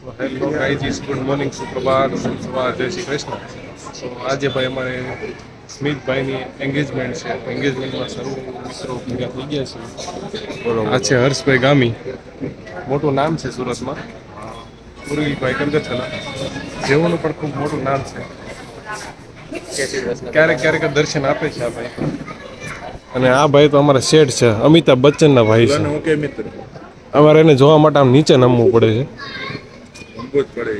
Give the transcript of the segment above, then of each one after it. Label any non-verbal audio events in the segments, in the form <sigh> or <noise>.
Hello guys good morning સુપ્રભાત સુપ્રભાત જય શ્રી કૃષ્ણ. તો આજે ભાઈ અમારે સ્મિતભાઈની એન્ગેજમેન્ટ છે. એન્ગેજમેન્ટમાં સર્વ મિત્રો ભેગા થઈ ગયા છે. આ છે હર્ષભાઈ ગામી. મોટું નામ છે સુરતમાં. ઉર્વિલભાઈ કંદથલા જેઓનું પણ ખૂબ મોટું નામ છે. ક્યારેક ક્યારેક દર્શન આપે છે આ ભાઈ. અને આ ભાઈ તો અમારા શેઠ છે અમિતાભ બચ્ચનના ભાઈ છે. મિત્ર. અમારે એને જોવા માટે આમ નીચે નમવું પડે છે. અંગો જ પડે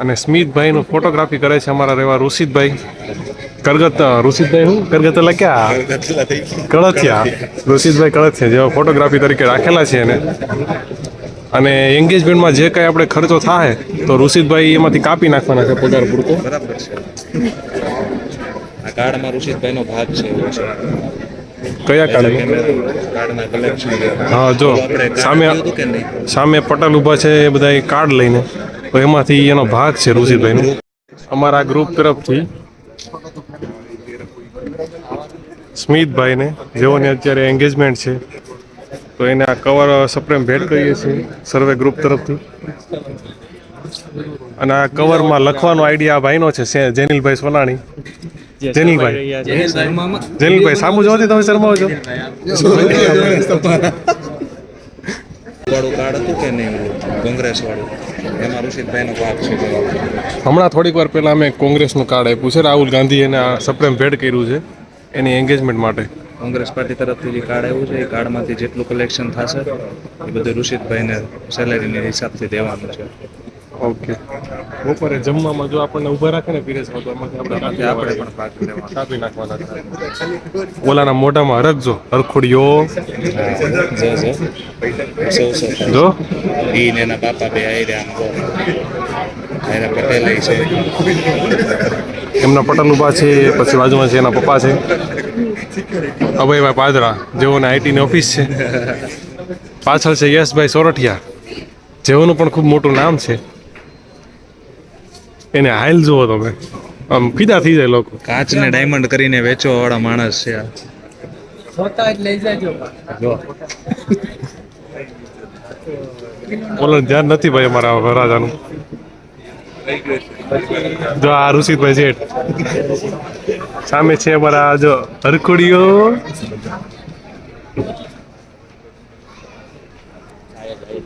અને સ્મિતભાઈ નું ફોટોગ્રાફી કરે છે અમારા રહેવા ઋષિતભાઈ. કરગત ઋષિતભાઈ હું? કરગત એટલે ક્યાં. કળથિયા. ઋષિતભાઈ કળથિયા જેવા ફોટોગ્રાફી તરીકે રાખેલા છે એને. અને એન્ગેજમેન્ટમાં જે કંઈ આપણે ખર્ચો થાય તો ઋષિતભાઈ એમાંથી કાપી નાખવાના છે પગાર પૂરતો. બરાબર છે. આ કાર્ડમાં ઋષિતભાઈનો ભાગ છે કયા કાર્ડ હા જો સામે સામે પટેલ ઊભા છે એ બધા કાર્ડ લઈને. તો એમાંથી એનો ભાગ છે ઋષિભાઈનો અમારા ગ્રુપ તરફથી સ્મિતભાઈને જેઓને અત્યારે એન્ગેજમેન્ટ છે તો એને આ કવર સપ્રેમ ભેટ કરીએ છીએ સર્વે ગ્રુપ તરફથી. અને આ કવરમાં લખવાનો આઈડિયા આ ભાઈનો છે જેનિલભાઈ સોનાણી. જેનિલભાઈ. જેનિલભાઈ સામુ જોવાથી તમે શરમાવો છો? કાર્ડ હતું કે નહીં? કોંગ્રેસ વાળું એમાં ઋષિતભાઈનો ભાગ છે હમણાં થોડીક વાર પહેલાં અમે કોંગ્રેસનું કાર્ડ આપ્યું છે. રાહુલ ગાંધી એને આ સપ્રેમ ભેટ કર્યું છે એની એન્ગેજમેન્ટ માટે. કોંગ્રેસ પાર્ટી તરફથી જે કાર્ડ આવ્યું છે એ કાર્ડમાંથી જેટલું કલેક્શન થશે એ બધું ઋષિતભાઈને સેલેરીની હિસાબથી દેવાનું છે. ઓકે. બપોરે જમવામાં જો આપણને ઊભા રાખે ને પીરેશમાં તો એમાંથી આપણે આપણે પણ ભાગ લેવા કાપી નાખવાના છે. ઓલાના મોઢામાં હરખજો હરખોડિયો. જે. જે જો ઈ ને એના બાપા બે આયરે આમ તો. આયરા પટેલ છે. એમના પટેલ ઊભા છે પછી બાજુમાં છે એના પપ્પા છે. અભયભાઈ પાદરા જેઓને આઈટીની ઓફિસ છે. પાછળ છે યશભાઈ સોરઠિયા. જેઓનું પણ ખૂબ મોટું નામ છે. એને હાઈલ જુઓ તમે. આમ ફીદા થઈ જાય લોકો. કાચને ડાયમંડ કરીને વેચવા વાળા માણસ છે આ. જો ઓલો ધ્યાન નથી ભાઈ અમારા રાજાનું જો આ ઋષિતભાઈ જેઠ સામે છે અમારા જો હરખોડીઓ.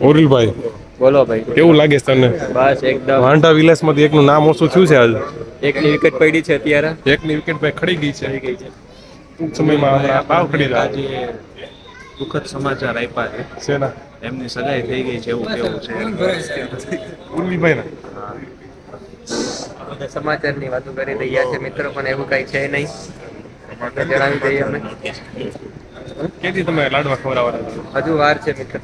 ઓરિલભાઈ. બોલો ભાઈ. કેવું લાગે છે તને? બસ એકદમ. વાંઢા વિલાસમાંથી એકનું નામ ઓછું થયું છે આજે. એકની વિકેટ પડી છે અત્યારે. એકની વિકેટ ભાઈ ખડી ગઈ છે. ટૂંક સમયમાં પાવ ખડી રહ્યા દુઃખદ સમાચાર આપ્યા છે. શેના? એમની સગાઈ થઈ ગઈ છે એવું કેવું છે. ઉર્મિભાઈ ના સમાચારની વાતો કરી રહ્યા છે મિત્રો પણ એવું કઈ છે નહીં. જણાવી દઈએ અમે કેથી તમે લાડવા ખવડાવવાના હજુ વાર છે મિત્ર.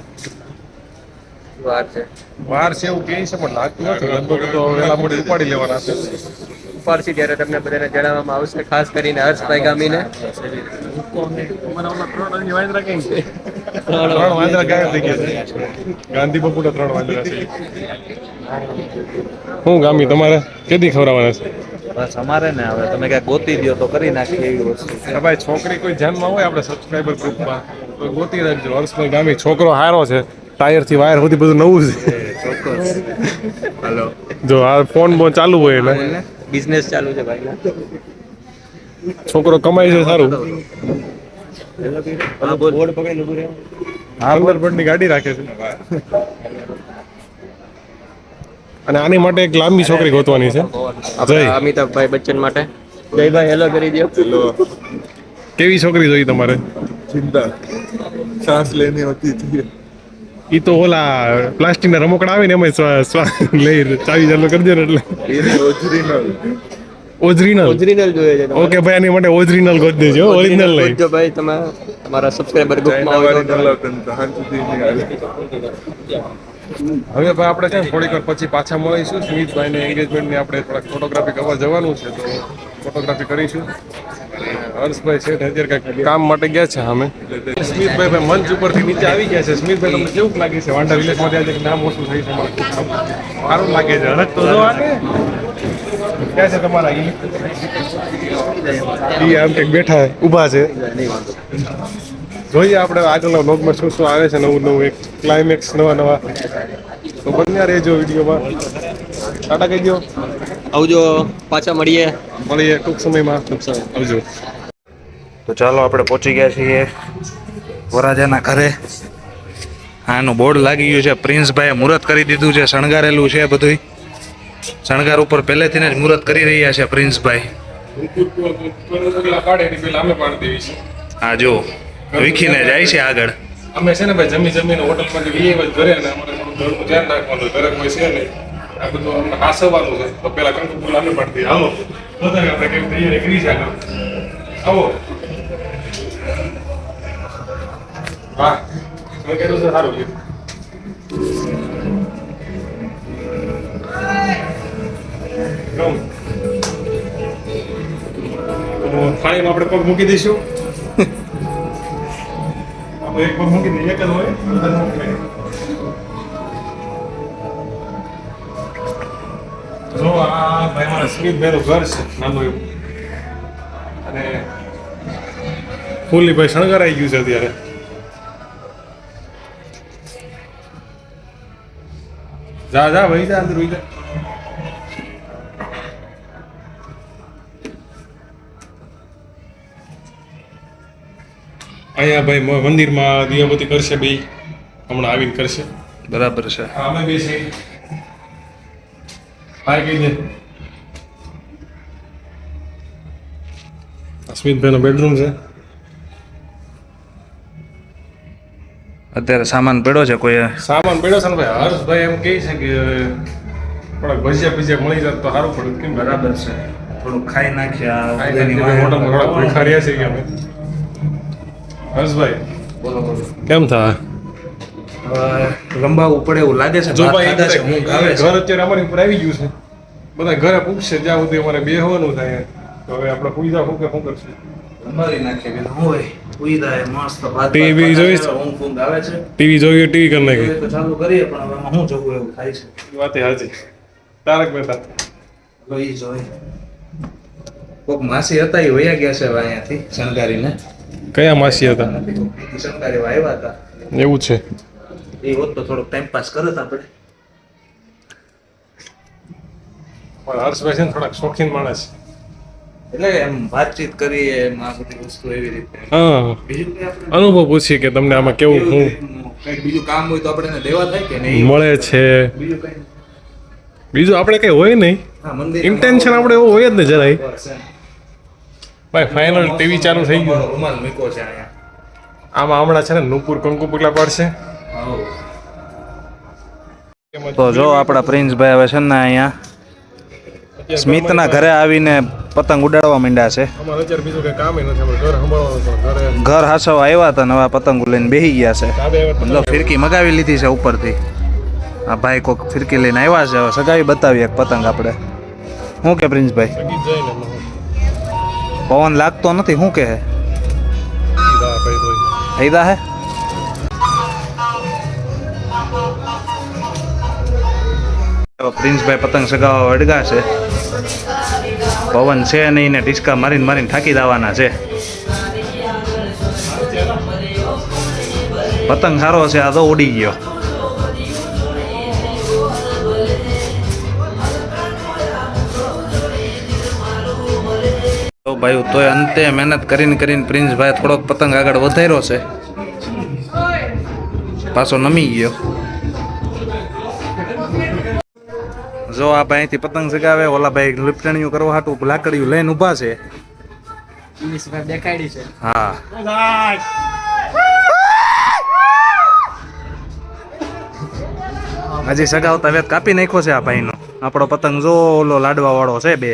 વાર છે. વાર છે એવું કહે છે પણ લાગતું નથી. લગભગ તો વેલા મોડે ઉપાડી લેવાના છે. ઉપાડશે ત્યારે તમને બધાને જણાવવામાં આવશે ખાસ કરીને હર્ષભાઈ ગામીને. ત્રણ વાંદરા ગાયબ થઈ ગયા છે? ગાંધી બપુના ત્રણ વાંદરા છે. હું ગામી તમારે કેદી ખવડાવવાના છે? બસ અમારે ને હવે. તમે ક્યાંક ગોતી દો તો કરી નાખીએ એવી વસ્તુ. છે ભાઈ છોકરી કોઈ ધ્યાનમાં હોય આપણે સબસ્ક્રાઈબર ગ્રુપમાં તો ગોતી રાખજો. હર્ષભાઈ ગામી છોકરો હારો છે. ટાયરથી વાયર સુધી બધું નવું છે જો આ ફોન બોન ચાલુ હોય એટલે બિઝનેસ ચાલુ છે ભાઈ છોકરો કમાય છે સારું. અને આની માટે એક લાંબી છોકરી ગોતવાની છે. જય. અમિતાભભાઈ બચ્ચન માટે. જયભાઈ હેલો કરી દો. હેલો કેવી છોકરી જોઈ તમારે? ચિંતા. સાસ લેની હોતી. એ તો ઓલા પ્લાસ્ટિકના રમકડા આવે ને એમાં લઈ ચાવી ચાલુ કરી દે એટલે. ઓજરીનલ ઓજરીનલ જોઈએ છે ઓકે ભાઈ આની માટે ઓજરીનલ ગોત દેજો ઓરિજિનલ લઈ. જો ભાઈ તમે તમારા સબસ્ક્રાઇબર ગ્રુપમાં હોય તો હવે ભાઈ આપણે છે થોડીક વાર પછી પાછા મળીશું. સુમિતભાઈને એન્ગેજમેન્ટની આપણે થોડાક ફોટોગ્રાફી કરવા જવાનું છે તો ફોટોગ્રાફી કરીશું. હર્ષભાઈ છે અત્યારે કંઈક કામ માટે ગયા છે અમે સ્મિતભાઈ ભાઈ મંચ ઉપરથી નીચે આવી ગયા છે. સ્મિતભાઈ તમને કેવું લાગે છે? વાંડા વિલેજમાંથી આજે નામ ઓછું થઈ છે સારું લાગે છે. હરક તો જોવા ક્યાં છે તમારા ઈ આમ કંઈક બેઠા ઊભા છે. જોઈએ આપણે આગળના બ્લોગમાં શું શું આવે છે નવું નવું એક ક્લાઇમેક્સ નવા નવા. તો બન્યા રહેજો વિડીયોમાં. ટાટા કહી દો આવજો પાછા મળીએ. મળીએ ટૂંક સમયમાં. ટૂંક સમય. આવજો. તો ચાલો આપણે પહોંચી ગયા છીએ વરાજાના ઘરે. આનું બોર્ડ લાગી ગયું છે. પ્રિન્સભાઈએ મુહૂર્ત કરી દીધું છે શણગારેલું છે બધું શણગાર ઉપર પહેલેથી જ મુહૂર્ત કરી રહ્યા છે પ્રિન્સભાઈ. હા એની પેલા અમે પાડી દેવી છે આ જો વિખીને જાય છે આગળ. અમે છે ને ભાઈ જમી જમીને હોટલમાંથી ઘરે અને અમારે થોડું ધ્યાન રાખવાનું ઘરે કોઈ છે નહીં. આ બધું અમને હાસવવાનું છે. તો પેલા કંકુ ફૂલ પડતી. આવો હાલો બધાને આપણે કેવી તૈયારી કરી છે આગળ. આવો. વાહ મેં કીધું છે સારું છે ગમ. તો થાળીમાં આપણે પગ મૂકી દઈશું. <laughs> આપણે એક પગ મૂકી દઈએ એક જ હોય જો આ ભાઈ મારા સ્મિતભાઈનું ઘર છે નાનું એવું. અને ફૂલી ભાઈ શણગારાઈ ગયું છે અત્યારે. જા જા ભાઈ જા અંદર જા. અહીંયા ભાઈ મંદિરમાં દિયાબતી કરશે બે. હમણાં આવીને કરશે. બરાબર છે. હા, અમે બે છે. કહી દે અસ્મિતભાઈનો બેડરૂમ છે. અત્યારે સામાન પડ્યો છે કોઈ? સામાન પડ્યો છે ને ભાઈ. હર્ષભાઈ એમ કહે છે કે થોડાક ભજીયા ભજીયા મળી જાય તો સારું પડે. કેમ બરાબર છે? થોડું ખાઈ નાખ્યા મોટા મોટા ભૂખા રહ્યા છે કે અમે. હર્ષભાઈ બોલો બોલો. કેમ થાય? લંબાવવું પડે એવું લાગે છે જો ભાઈ ઘર અત્યારે અમારી ઉપર આવી ગયું છે. બધા ઘરે પૂછશે જ્યાં સુધી અમારે બેહવાનું થાય તો હવે આપણે પૂજા શું કે શું કરશું ટીવી જોઈએ ટીવી કરી નાખી. ચાલુ કરીએ પણ હવે હું જોવું એવું થાય છે. એ વાત હાજી તારક મહેતા. જોઈ કોક માસી હતા એ વયા ગયા છે અહીંયાથી શણગારીને. કયા માસી હતા? શણગારી આવ્યા હતા. એવું છે. એ હોત તો થોડોક ટાઈમ પાસ કરત આપણે. પણ હર્ષભાઈ છે થોડાક શોખીન માણસ. એટલે એમ વાતચીત કરીએ એમ આ બધી વસ્તુ એવી રીતે. હા. અનુભવ પૂછીએ કે તમને આમાં કેવું હું? કંઈક બીજું કામ હોય તો આપણે દેવા થાય કે નહીં? મળે છે. બીજું કઈ? બીજું આપણે કઈ હોય નહીં. ઇન્ટેન્શન આપણે એવું હોય જ ને જરાય. ભાઈ ફાઇનલ ટીવી ચાલુ થઈ ગયું. મૂક્યો છે અહીંયા. આમાં હમણાં છે ને નુપુર કંકુ પગલા પાડશે? તો જો આપણા પ્રિન્સભાઈ હવે છે ને અહીંયા સ્મિતના ઘરે આવીને પતંગ ઉડાડવા માંડ્યા છે. ઘર હાસવા આવ્યા હતા નવા પતંગો લઈને બેસી ગયા છે. મતલબ ફિરકી મગાવી લીધી છે ઉપરથી. આ ભાઈ કોક ફિરકી લઈને આવ્યા છે હવે સગાવી બતાવી એક પતંગ આપણે. શું કે પ્રિન્સભાઈ. પવન લાગતો નથી શું કે હૈદા. હે? પ્રિન્સભાઈ પતંગ સગાવા અડગા છે. પવન છે નહીં ને ટીચકા મારીને મારીને થાકી દેવાના છે. પતંગ સારો છે, આ તો ઉડી ગયો. તો ભાઈ, તોય અંતે મહેનત કરીને કરીને પ્રિન્સભાઈ થોડોક પતંગ આગળ વધાર્યો છે. પાછો નમી ગયો. જો આ ભાઈ અહીંથી પતંગ ચગાવે ઓલા ભાઈ લીપટણીયું કરવા હાટું લાકડીયું લઈને ઊભા છે. દેખાડી છે. હા. હજી સગાવતા વેત કાપી નાખ્યો છે આ ભાઈનો. આપણો પતંગ જો ઓલો લાડવા વાળો છે બે.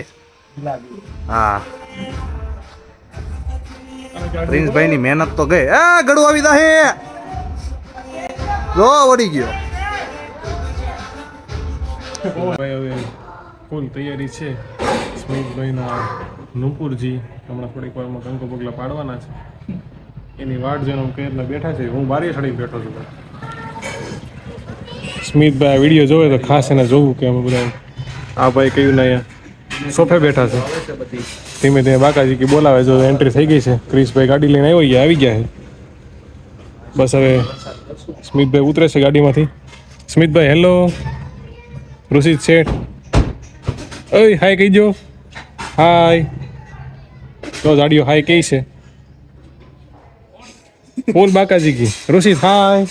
હા. પ્રિન્સભાઈ ની મહેનત તો ગઈ. આ ગળું આવી દે જો વળી ગયો. ભાઈ હવે ફૂલ તૈયારી છે. સ્મિતભાઈના નુપુરજી હમણાં થોડીક વારમાં કંકો પગલા પાડવાના છે. એની વાટ જોઈને કઈ રીતના બેઠા છે. હું બારી ચડી બેઠો છું. સ્મિતભાઈ વીડિયો જોવે તો ખાસ એને જોવું કે અમે બધા આ ભાઈ કયું ના અહીંયા સોફે બેઠા છે. ધીમે ધીમે બાકાજી કે બોલાવે જો એન્ટ્રી થઈ ગઈ છે. ક્રિશભાઈ ગાડી લઈને આવ્યો ગયા આવી ગયા છે. બસ હવે સ્મિતભાઈ ઉતરે છે ગાડીમાંથી. સ્મિતભાઈ હેલો ઋષિત શેઠ. ઓય હાય કહીજો હાય તો જાડીઓ હાય કઈ છે. બોલ બાકાજી કી. ઋષિત હાય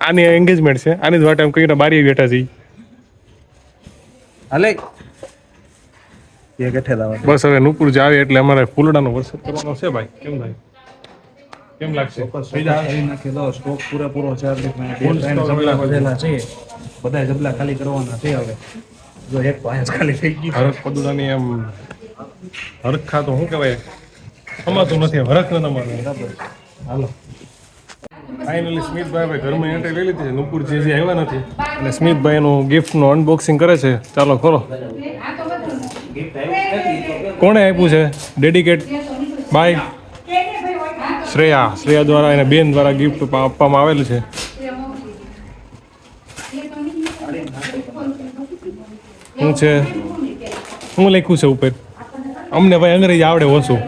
આની એન્ગેજમેન્ટ છે. આની જ વાટે એમ કહીને બારી બેઠા છીએ. હાલે. બસ હવે નુપુર જ આવે એટલે અમારે ફૂલડાનો વરસાદ કરવાનો છે ભાઈ. કેમ થાય કેમ લાગશે? સ્ટોક પૂરેપૂરો છે જબલા છે. બધા જબલા ખાલી કરવાના છે હવે. જો એક પાંચ ખાલી થઈ ગઈ હરખ પદુડાની એમ હરખા તો શું કહેવાય? સમાતું નથી હરખ ન તમારે હાલો. ફાઇનલી સ્મિતભાઈ ભાઈ ઘરમાં એન્ટ્રી લઈ લીધી છે. નુપુર જે જે આવ્યા નથી. અને સ્મિતભાઈનું ગિફ્ટનું અનબોક્સિંગ કરે છે. ચાલો ખોલો. કોણે આપ્યું છે? Dedicate by Shreya. શ્રેયા દ્વારા એને બેન દ્વારા ગિફ્ટ આપવામાં આવેલું છે. શું છે? શું લખ્યું છે ઉપર. અમને ભાઈ અંગ્રેજી આવડે ઓછું.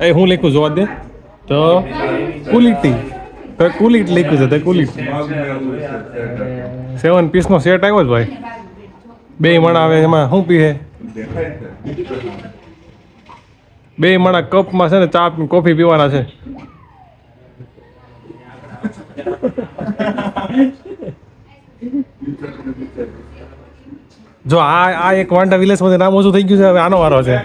એ હું લખ્યું જોવા દે. તો કુલિટી. તો કુલિટ લખ્યું છે, તો કુલિટ. સેવન પીસનો સેટ આવ્યો જ ભાઈ. બે મણ આવે, એમાં શું પીએ બે મણા કપમાં છે ને ચા કોફી પીવાના છે. જો આ આ એક વાંડા વિલેજમાંથી નામ ઓછું થઈ ગયું છે, હવે આનો વારો છે.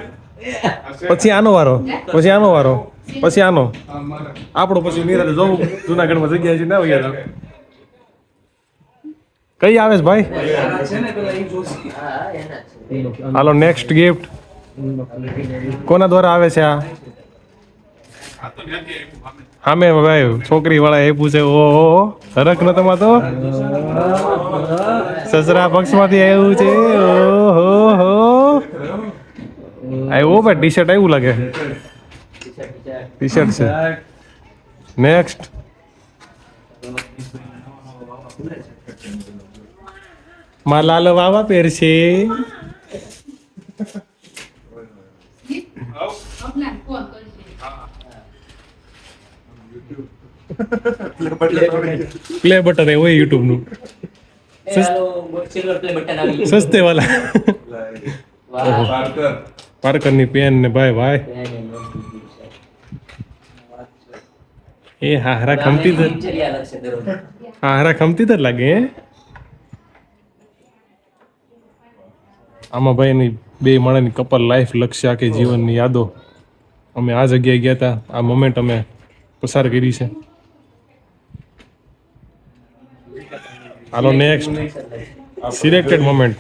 પછી આનો વારો, પછી આનો વારો, પછી આનો. આપણો પછી નિરાતે જવું. જુનાગઢમાં જગ્યા છે ના વયા કઈ આવે છે ભાઈ? હાલો નેક્સ્ટ ગિફ્ટ કોના દ્વારા આવે છે આ? સામે ભાઈ છોકરી વાળા એ પૂછે, ઓહો હરખ ન તમા તો સસરા પક્ષમાંથી આવ્યું છે. ઓહો, હો. આવ્યો ભાઈ ટી શર્ટ આવ્યું લાગે. ટી શર્ટ છે. નેક્સ્ટ માલાલ વાવા પહેરશે. પ્લે બટન એ હોય યુટ્યુબનું. સસ્તે વાલા પાર્કરની પેન ને ભાઈ ભાઈ એ હારા ખમતી હારા ખમતી તો લાગે આમાં ભાઈ એની બે માણસની કપલ લાઈફ લક્ષ્ય કે જીવનની યાદો. અમે આ જગ્યાએ ગયા હતા આ મોમેન્ટ અમે પસાર કરી છે. હાલો નેક્સ્ટ સિલેક્ટેડ મોમેન્ટ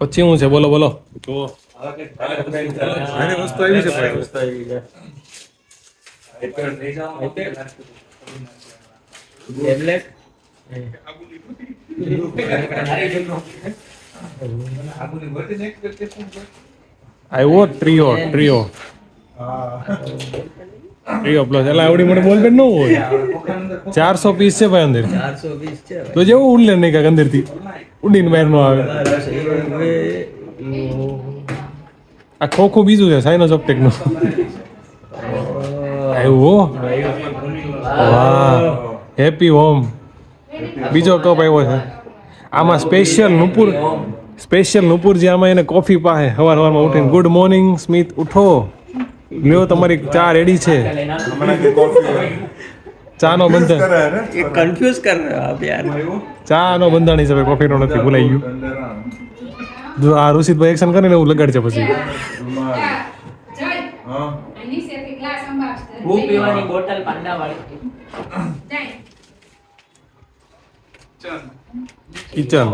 પછી શું છે? બોલો બોલો. તો વસ્તુ આવી છે ભાઈ. આવ્યો ટ્રીઓ ટ્રીઓ ટ્રીઓ પ્લસ એટલે આવડી મને બોલ ન હોય. ચારસો પીસ છે ભાઈ અંદર તો જેવું ઉડલે નહીં અંદર અંદરથી. ઉડીને બહાર નો આવે. આ ખોખું બીજું છે સાઇનોસ ઓપ્ટેકનું આવ્યું વાહ. હેપી હોમ બીજો કપ આવ્યો છે. આમાં સ્પેશિયલ નુપુર સ્પેશિયલ નુપુર જે આમાં એને કોફી પાસે સવાર સવારમાં ઉઠીને. ગુડ મોર્નિંગ સ્મિત ઉઠો. લ્યો તમારી ચા રેડી છે. ચાનો બંધન. કન્ફ્યુઝ કર ચા નો બંધન હિસાબે કોફી નો નથી ભૂલાઈ ગયું. આ ઋષિતભાઈ એક્શન કરીને એવું લગાડજે પછી. હું. પીવાની બોટલ પાંડા વાળી. કિચન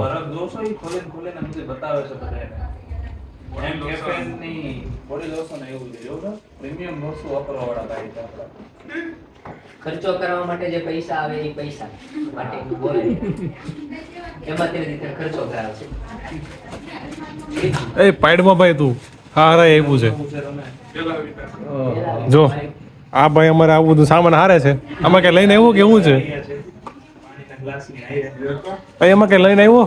ખર્ચો કરવા માટે જે પૈસા આવે એ પૈસા માટે બોલે એમાં તેવી રીતે ખર્ચો કરાવે છે? એ પાઇડમાં ભાઈ તું. હા હારા આપ્યું છે. જો આ ભાઈ અમારે આવું બધું સામાન હારે છે. આમાં કઈ લઈને એવું કે એવું છે. એમાં કઈ લઈને આવ્યો?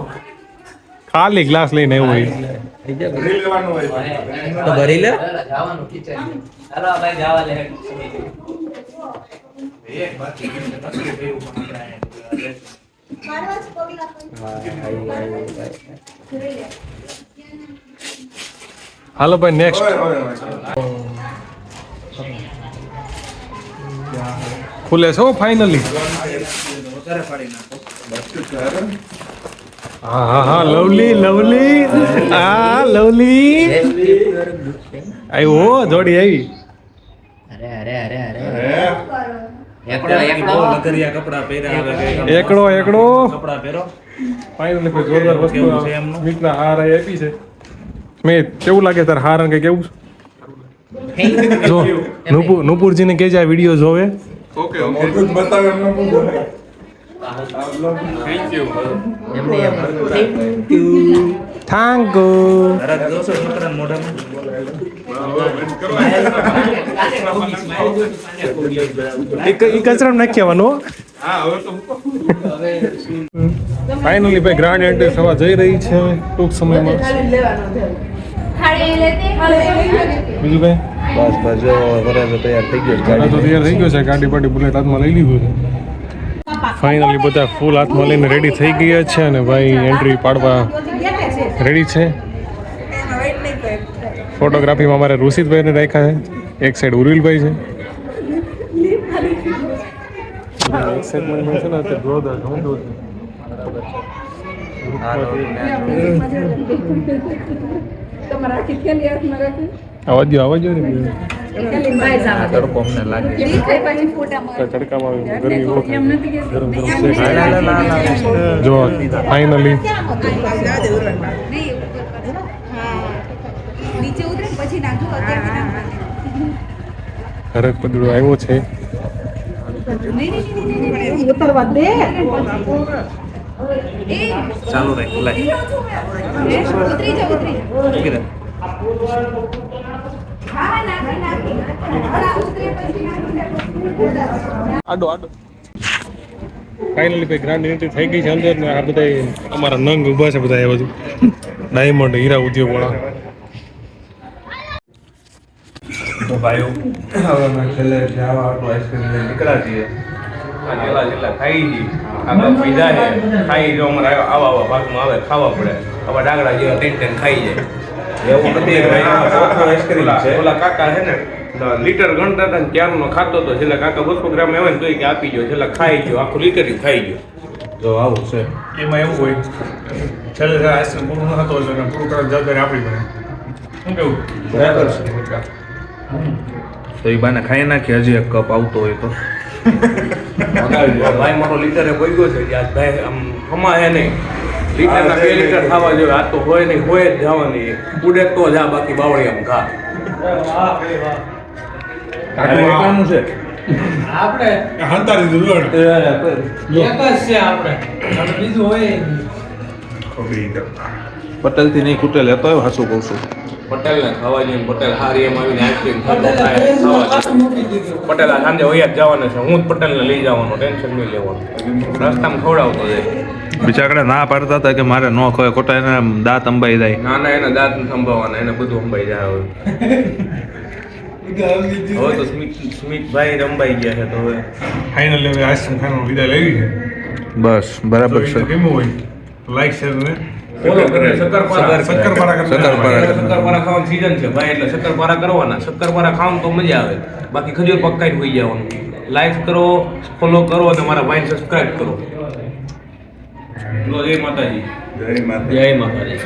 ખાલી ગ્લાસ લઈને આવ્યો હોય તો. ભરી લે. જવાનું કિચન હાલો ભાઈ જવા લે હાલો ભાઈ નેક્સ્ટ ખુલે છો ફાઇનલી હા હા હા લવલી લવલી. હા. લવલી. આવ્યો જોડી આવી અરે અરે અરે અરે. એકડો એકડો. કપડા પહેરો. ફાઇનલી કોઈ જોરદાર વસ્તુ કેવું છે એમનું? મિતના હાર આપી છે. મેં કેવું લાગે તાર હાર કે કેવું? જો નુપુર નુપુરજીને કહેજે આ વીડિયો જોવે. ઓકે ઓકે બતાવે એમને પૂછો એમને એમ થેન્ક યુ તારા દોસ્તો છોકરાના મોઢામાં ઈ કચરા નાખી આવવાનું હા હવે તો ફાઇનલી ભાઈ ગ્રાન્ડ એન્ટ્રી થવા જઈ રહી છે ટૂંક સમયમાં. બીજું કઈ બસ બસ જો તૈયાર થઈ ગયો તૈયાર થઈ ગયો છે ગાડી પાડી બુલેટ હાથમાં લઈ લીધું છે. ફાઇનલી બધા ફૂલ હાથમાં લઈને રેડી થઈ ગયા છે અને ભાઈ એન્ટ્રી પાડવા રેડી છે. ફોટોગ્રાફીમાં અમારે ઋષિતભાઈને રાખ્યા છે. એક સાઈડ ઉર્વિલભાઈ છે. એક્સાઇટમેન્ટ છે ને જવા. તડકો અમને લાગે. તડકામાં ગરમી બહુ થાય જો ફાઇનલી. હરક પદડો આવ્યો છે. ચાલુ રાખ ઉતરી જા ઉતરી આડો આડો. ફાઇનલી ભાઈ ગ્રાન્ડ એન્ટ્રી થઈ ગઈ છે અંદર ને આ બધા અમારા નંગ ઊભા છે બધા એ બધું ડાયમંડ હીરા ઉદ્યોગ વાળા તો ભાઈઓ હવે અમે છેલ્લે જાવા આટલું આઈસ્ક્રીમ લઈને નીકળ્યા છીએ. અને એલા જેલા ખાઈ ગઈ આગળ પીધા છે. ખાઈ જો અમારે આવા આવા ભાગમાં આવે ખાવા પડે. આવા ડાગડા જેવા ટેન ટેન ખાઈ જાય. એવું નથી આઈસ્ક્રીમ ઓલા છે. ઓલા કાકા છે ને લીટર ગણતા હતા ક્યારનો ખાતો હતો છેલ્લા કાકા બસો ગ્રામ આવે ને તો કે આપી ગયો છેલ્લા ખાઈ ગયો આખું લીટર ખાઈ ગયો તો આવું છે. એમાં એવું હોય છેલ્લે આઈસ્ક્રીમ પૂરું ન થતો એટલે પૂરું કરવા જવાબદારી આપણી પડે શું કેવું? બરાબર છે. તો એ બાને ખાઈ નાખી હજી એક કપ આવતો હોય તો. <laughs> ભાઈ મારો લીટરે ભોગ્યો છે કે આજ ભાઈ આમ હમાય નહીં. લીટરના બે લીટર ખાવા જોઈએ આ તો હોય નહીં હોય જ જવાની. ઉડે તો જા બાકી બાવળી આમ એકલાનું છે? હંતારી દીધું પટેલથી નહીં. ખૂટેલ હતો હાસું કહું છું. પટેલને ખાવા જોઈએ પટેલ હારી એમ આવીને આઈસ્ક્રીમ ખાવા પટેલ આ સાંજે વૈયા જ જવાના છે. હું જ પટેલને લઈ જવાનો ટેન્શન નહીં લેવાનું. રસ્તામાં ખવડાવતો જાય. બિચારા ના પાડતા હતા કે મારે ન ખવાય. ખોટા એને દાંત અંબાઈ જાય. ના ના એના દાંત સંભાવવાના એને બધું અંબાઈ જાય હવે. <laughs> હવે તો સ્મિત સ્મિતભાઈ રંબાઈ ગયા છે તો હવે. ફાઇનલ હવે આઈસ્ક્રીમ ખાવાનો વિદાય લેવી છે. બસ બરાબર છે. કેમ હોય? લાઈક શેર ને. શક્કરપારા ખાવાની સીઝન છે. ભાઈ એટલે શક્કરપારા કરવાના. શક્કરપારા ખાવાનું તો મજા આવે. બાકી ખજૂર પકાઈ હોઈ જવાનું. લાઈક કરો ફોલો કરો અને મારા ભાઈને સબસ્ક્રાઇબ કરો. જય માતાજી જય માતા જય માતાજી.